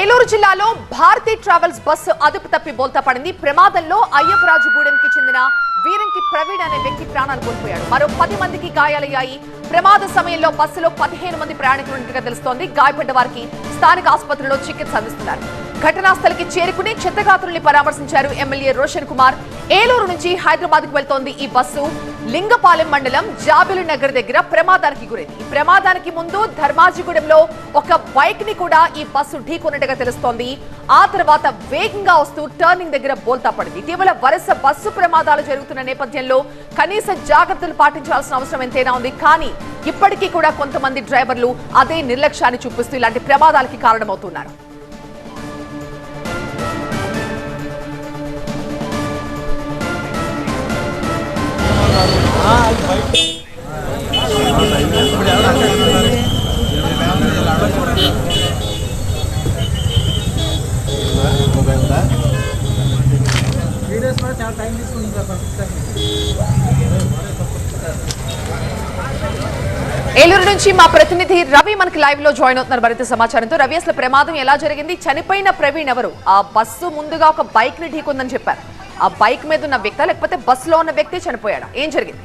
ఏలూరు జిల్లాలో Bharati travels bus అదుపు తప్పి బోల్తా పడింది. ప్రమాదంలో అయ్యప్పరాజుగూడెంకి చెందిన వీరంకి ప్రవీణ్ అనే వ్యక్తి ప్రాణాలు కోల్పోయాడు. మరో పది మందికి గాయాలయ్యాయి. ప్రమాద సమయంలో బస్సులో పదిహేను మంది ప్రయాణికులు ఉన్నట్టుగా తెలుస్తోంది గాయపడ్డ వారికి స్థానిక ఆసుపత్రిలో చికిత్స అందిస్తున్నారు. ఘటనా స్థలికి చేరుకుని క్షతగాత్రుల్ని పరామర్శించారు ఎమ్మెల్యే రోషన్ కుమార్. ఏలూరు నుంచి హైదరాబాద్కు వెళ్తోంది ఈ బస్సు. లింగపాలెం మండలం జాబిలి నగర్ దగ్గర ప్రమాదానికి గురైంది. ఈ ప్రమాదానికి ముందు ధర్మాజిగూడెంలో ఒక బైక్ని కూడా ఈ బస్సు ఢీకొన్నట్టుగా తెలుస్తోంది. ఆ తర్వాత వేగంగా వస్తూ టర్నింగ్ దగ్గర బోల్తా పడింది. ఇటీవల వరుస బస్సు ప్రమాదాలు జరుగుతున్న నేపథ్యంలో కనీస జాగ్రత్తలు పాటించాల్సిన అవసరం ఎంతైనా ఉంది కానీ ఇప్పటికీ కూడా కొంతమంది డ్రైవర్లు అదే నిర్లక్ష్యాన్ని చూపిస్తూ ఇలాంటి ప్రమాదాలకి కారణమవుతున్నారు Bye. చాలా టైం తీసుకుంటుంది సార్ ఏలూరు నుంచి మా ప్రతినిధి రవి మనకి లైవ్లో జాయిన్ అవుతున్నారు మరింత సమాచారంతో. రవి అసలు ప్రమాదం ఎలా జరిగింది? చనిపోయిన ప్రవీణ్ ఎవరు? ఆ బస్సు ముందుగా ఒక బైక్ని ఢీకొందని చెప్పారు. ఆ బైక్ మీద ఉన్న వ్యక్తి లేకపోతే బస్సులో ఉన్న వ్యక్తి చనిపోయాడా? ఏం జరిగింది?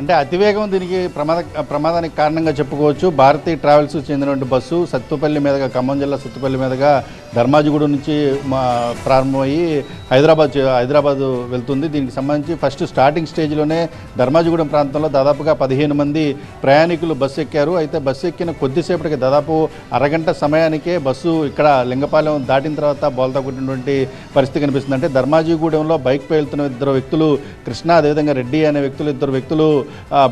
అంటే అతివేగం దీనికి ప్రమాద ప్రమాదానికి కారణంగా చెప్పుకోవచ్చు. భారతీ ట్రావెల్స్ చెందినటువంటి బస్సు సత్తుపల్లి మీదుగా ఖమ్మం జిల్లా సత్తుపల్లి మీదుగా ధర్మాజిగూడ నుంచి మా ప్రారంభమయ్యి హైదరాబాద్ హైదరాబాద్ వెళ్తుంది. దీనికి సంబంధించి ఫస్ట్ స్టార్టింగ్ స్టేజ్లోనే ధర్మాజిగూడెం ప్రాంతంలో దాదాపుగా పదిహేను మంది ప్రయాణికులు బస్సు ఎక్కారు. అయితే బస్సు ఎక్కిన కొద్దిసేపటికి దాదాపు అరగంట సమయానికే బస్సు ఇక్కడ లింగపాలెం దాటిన తర్వాత బోల్తా కొట్టినటువంటి పరిస్థితి కనిపిస్తుంది. అంటే ధర్మాజిగూడెంలో బైక్పై వెళ్తున్న ఇద్దరు వ్యక్తులు కృష్ణ అదేవిధంగా రెడ్డి అనే వ్యక్తులు ఇద్దరు వ్యక్తులు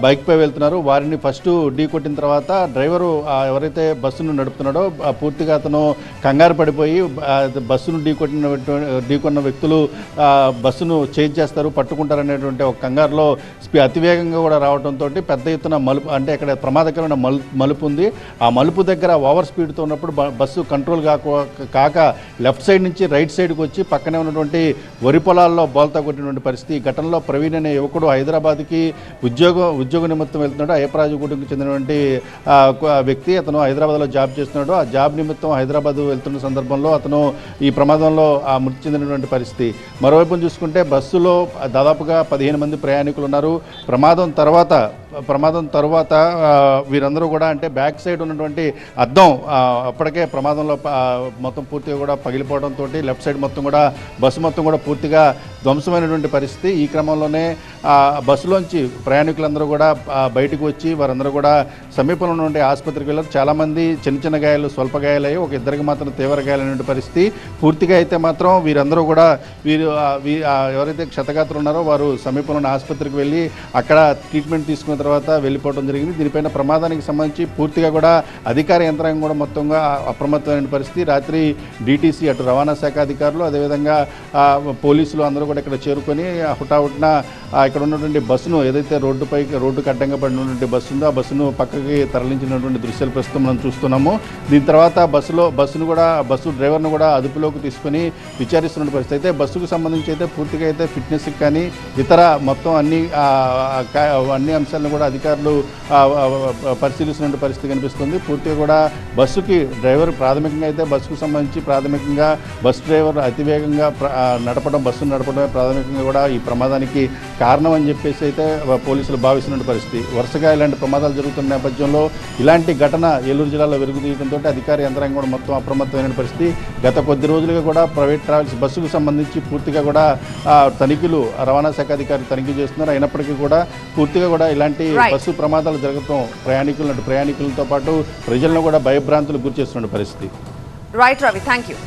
బైక్పై వెళ్తున్నారు. వారిని ఫస్ట్ ఢీ కొట్టిన తర్వాత డ్రైవరు ఎవరైతే బస్సును నడుపుతున్నాడో పూర్తిగా అతను కంగారు పడిపోయి ఉంటాయి బస్సును ఢీకొట్టిన ఢీకొన్న వ్యక్తులు బస్సును చేంజ్ చేస్తారు పట్టుకుంటారనేటువంటి ఒక కంగారులో స్పీ అతివేగంగా కూడా రావడంతో పెద్ద ఎత్తున మలుపు అంటే ఇక్కడ ప్రమాదకరమైన మలుపు ఉంది. ఆ మలుపు దగ్గర ఓవర్ స్పీడ్తో ఉన్నప్పుడు బస్సు కంట్రోల్ కాక కాక లెఫ్ట్ సైడ్ నుంచి రైట్ సైడ్కి వచ్చి పక్కనే ఉన్నటువంటి వరి పొలాల్లో బోల్తా కొట్టినటువంటి పరిస్థితి. ఘటనలో ప్రవీణ్ అనే యువకుడు హైదరాబాద్కి ఉద్యోగ ఉద్యోగ నిమిత్తం వెళ్తున్నాడు. అయ్యప్పరాజుగూడెంకి చెందినటువంటి వ్యక్తి అతను హైదరాబాద్లో జాబ్ చేస్తున్నాడు. ఆ జాబ్ నిమిత్తం హైదరాబాద్ వెళ్తున్న సందర్భంలో అతను ఈ ప్రమాదంలో ఆ, మృతి చెందినటువంటి పరిస్థితి. మరోవైపు చూసుకుంటే బస్సులో దాదాపుగా పదిహేను మంది ప్రయాణికులు ఉన్నారు ప్రమాదం తర్వాత ప్రమాదం తర్వాత వీరందరూ కూడా అంటే బ్యాక్ సైడ్ ఉన్నటువంటి అద్దం అప్పటికే ప్రమాదంలో మొత్తం పూర్తిగా కూడా పగిలిపోవడంతో లెఫ్ట్ సైడ్ మొత్తం కూడా బస్సు మొత్తం కూడా పూర్తిగా ధ్వంసమైనటువంటి పరిస్థితి. ఈ క్రమంలోనే బస్సులోంచి ప్రయాణికులందరూ కూడా బయటకు వచ్చి వారందరూ కూడా సమీపంలో ఉండే ఆసుపత్రికి వెళ్ళారు. చాలామంది చిన్న చిన్న గాయాలు స్వల్ప గాయాలయ్యి ఒక ఇద్దరికి మాత్రం తీవ్ర గాయాలైనటువంటి పరిస్థితి. పూర్తిగా అయితే మాత్రం వీరందరూ కూడా వీరు వీ- ఎవరైతే క్షతగాత్రులు ఉన్నారో వారు సమీపంలో ఉన్న ఆసుపత్రికి వెళ్ళి అక్కడ ట్రీట్మెంట్ తీసుకున్న తర్వాత వెళ్ళిపోవడం జరిగింది. దీనిపైన ప్రమాదానికి సంబంధించి పూర్తిగా కూడా అధికార యంత్రాంగం కూడా మొత్తంగా అప్రమత్తమైన పరిస్థితి. రాత్రి డీటీసీ అటు రవాణా శాఖ అధికారులు అదేవిధంగా పోలీసులు అందరూ కూడా ఇక్కడ చేరుకొని హుటాహుటిన అక్కడ ఇక్కడ ఉన్నటువంటి బస్సును ఏదైతే రోడ్డుపై రోడ్డుకు అడ్డంగా పడినటువంటి బస్సు ఉందో ఆ బస్సును పక్కకి తరలించినటువంటి దృశ్యాలు ప్రస్తుతం మనం చూస్తున్నాము. దీని తర్వాత బస్సులో బస్సును కూడా బస్సు డ్రైవర్ను కూడా అదుపులోకి తీసుకొని విచారిస్తున్న పరిస్థితి. అయితే బస్సుకు సంబంధించి అయితే పూర్తిగా అయితే ఫిట్నెస్కి కానీ ఇతర మొత్తం అన్ని అన్ని అంశాలను కూడా అధికారులు పరిశీలిస్తున్న పరిస్థితి కనిపిస్తుంది. పూర్తిగా కూడా బస్సుకి డ్రైవర్ ప్రాథమికంగా అయితే బస్సుకు సంబంధించి ప్రాథమికంగా బస్సు డ్రైవర్ అతివేగంగా నడపడం బస్సును నడపడమే ప్రాథమికంగా కూడా ఈ ప్రమాదానికి కారణం. అని చెప్పేసి అయితే పోలీసులు భావిస్తున్న పరిస్థితి. వరుసగా ఇలాంటి ప్రమాదాలు జరుగుతున్న నేపథ్యంలో ఇలాంటి ఘటన ఏలూరు జిల్లాలో వెలుగుతీయడంతో అధికార యంత్రాంగం కూడా మొత్తం అప్రమత్తమైన పరిస్థితి. గత కొద్ది రోజులుగా కూడా ప్రైవేట్ ట్రావెల్స్ బస్సుకు సంబంధించి పూర్తిగా కూడా తనిఖీలు రవాణా శాఖ అధికారులు తనిఖీ చేస్తున్నారు. అయినప్పటికీ కూడా పూర్తిగా కూడా ఇలాంటి. బస్సు ప్రమాదాలు జరగటం ప్రయాణికులు ప్రయాణికులతో పాటు ప్రజలను కూడా భయభ్రాంతులకు గురి చేస్తున్న పరిస్థితి. Right Ravi thank you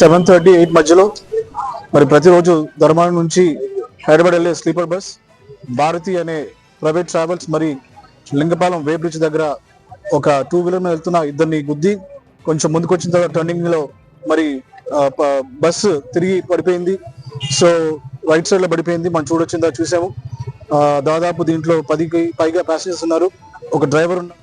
seven thirty eight మధ్యలో. మరి ప్రతిరోజు ధర్మాన నుంచి హైదరాబాద్ వెళ్ళే స్లీపర్ బస్ భారతి అనే ప్రైవేట్ ట్రావెల్స్ మరి లింగపాలెం వే బ్రిడ్జ్ దగ్గర ఒక టూ వీలర్ మీద వెళ్తున్న ఇద్దరిని గుద్ది కొంచెం ముందుకు వచ్చిన తర్వాత టర్నింగ్లో మరి ప- బస్సు తిరిగి పడిపోయింది. సో రైట్ సైడ్లో పడిపోయింది. మనం చూడొచ్చిందా చూసాము. దాదాపు దీంట్లో పదికి పైగా ప్యాసింజర్స్ ఉన్నారు. ఒక డ్రైవర్ ఉన్నారు